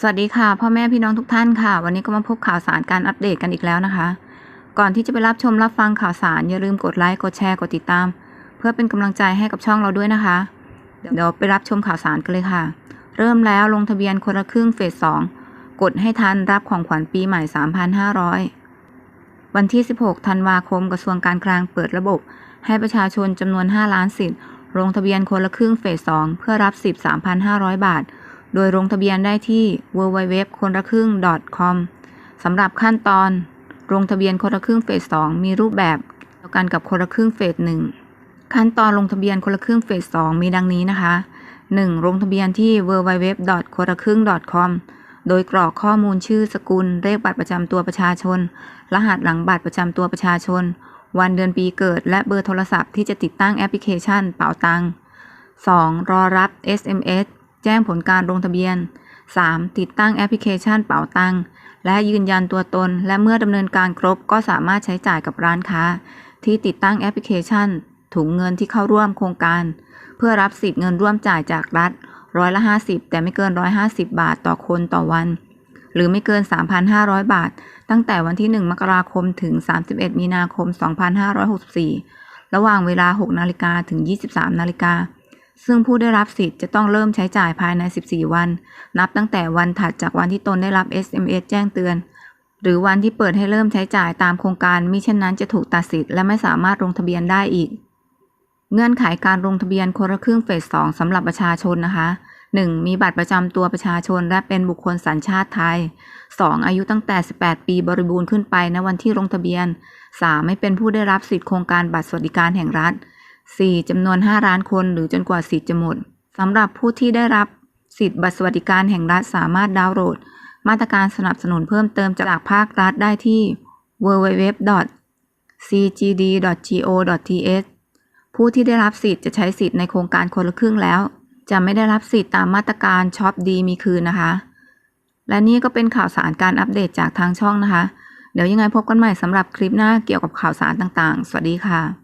สวัสดีค่ะพ่อแม่พี่น้องทุกท่านค่ะ วันนี้ก็มาพบข่าวสารการอัปเดตกันอีกแล้วนะคะ ก่อนที่จะไปรับชมรับฟังข่าวสารอย่าลืมกดไลค์กดแชร์กดติดตาม เพื่อเป็นกำลังใจให้กับช่องเราด้วยนะคะ เดี๋ยวไปรับชมข่าวสารกันเลยค่ะ เริ่มแล้วลงทะเบียนคนละครึ่งเฟสสองกดให้ทันรับของขวัญปีใหม่ 3,500 วันที่ 16 ธันวาคมกระทรวงการคลังเปิดระบบ ให้ประชาชนจำนวน 5 ล้านสิทธิ์ลงทะเบียนคนละครึ่งเฟส2เพื่อรับสิทธิ์3,500 บาท โดยลงทะเบียนได้ที่ www คนละครึ่ง .com สำหรับขั้นตอนลงทะเบียนคนละครึ่งเฟส2มีรูปแบบเดียวกันกับคนละครึ่งเฟส1ขั้นตอนลงทะเบียนคนละครึ่งเฟส2มีดังนี้นะคะ 1. ลงทะเบียนที่ www คนละครึ่ง .com โดยกรอกข้อมูลชื่อสกุล เลขบัตรประจำตัวประชาชน รหัสหลังบัตรประจำตัวประชาชน วันเดือนปีเกิด และเบอร์โทรศัพท์ที่จะติดตั้งแอปพลิเคชันเป๋าตัง 2. รอรับ SMS แจ้งผลการลงทะเบียน 3. ติดตั้งแอปพลิเคชันเป๋าตัง และยืนยันตัวตน และเมื่อดำเนินการครบก็สามารถใช้จ่ายกับร้านค้า ที่ติดตั้งแอปพลิเคชัน ถุงเงินที่เข้าร่วมโครงการ เพื่อรับสิทธิ์เงินร่วมจ่ายจากรัฐร้อยละ 50 แต่ไม่เกิน 150 บาทต่อคนต่อวัน หรือไม่เกิน 3,500 บาท ตั้งแต่วันที่ 1 มกราคมถึง 31 มีนาคม 2564 ระหว่างเวลา 6 นาฬิกาถึง 23 นาฬิกา ซึ่งผู้ได้รับสิทธิ์จะต้องเริ่มใช้จ่ายภายใน 14 วัน นับตั้งแต่วันถัดจากวันที่ตนได้รับ SMS แจ้งเตือน หรือวันที่เปิดให้เริ่มใช้จ่ายตามโครงการมิเช่นนั้นจะถูกตัดสิทธิ์และไม่สามารถลงทะเบียนได้อีก เงื่อนไขการลงทะเบียนคนละครึ่งเฟส 2สำหรับประชาชนนะคะ 1. มีบัตรประจำตัวประชาชนและเป็นบุคคลสัญชาติไทย 2. อายุตั้งแต่ 18 ปีบริบูรณ์ขึ้นไปณวันที่ลงทะเบียน 3. ไม่เป็นผู้ได้รับสิทธิโครงการบัตรสวัสดิการแห่งรัฐ 4. จำนวน 5 ล้านคนหรือจนกว่าสิทธิ์จะหมดสำหรับผู้ที่ได้รับสิทธิ์บัตรสวัสดิการแห่งรัฐสามารถดาวน์โหลด มาตรการสนับสนุนเพิ่มเติมจากภาครัฐได้ที่ www.cgd.go.th ผู้ที่ได้รับสิทธิ์จะใช้สิทธิ์ในโครงการคนละครึ่งแล้ว จะไม่ได้รับสิทธิ์ตามมาตรการช็อปดีมีคืนนะคะ และนี่ก็เป็นข่าวสารการอัปเดตจากทางช่องนะคะ เดี๋ยวยังไงพบกันใหม่สำหรับคลิปหน้าเกี่ยวกับข่าวสารต่างๆ สวัสดีค่ะ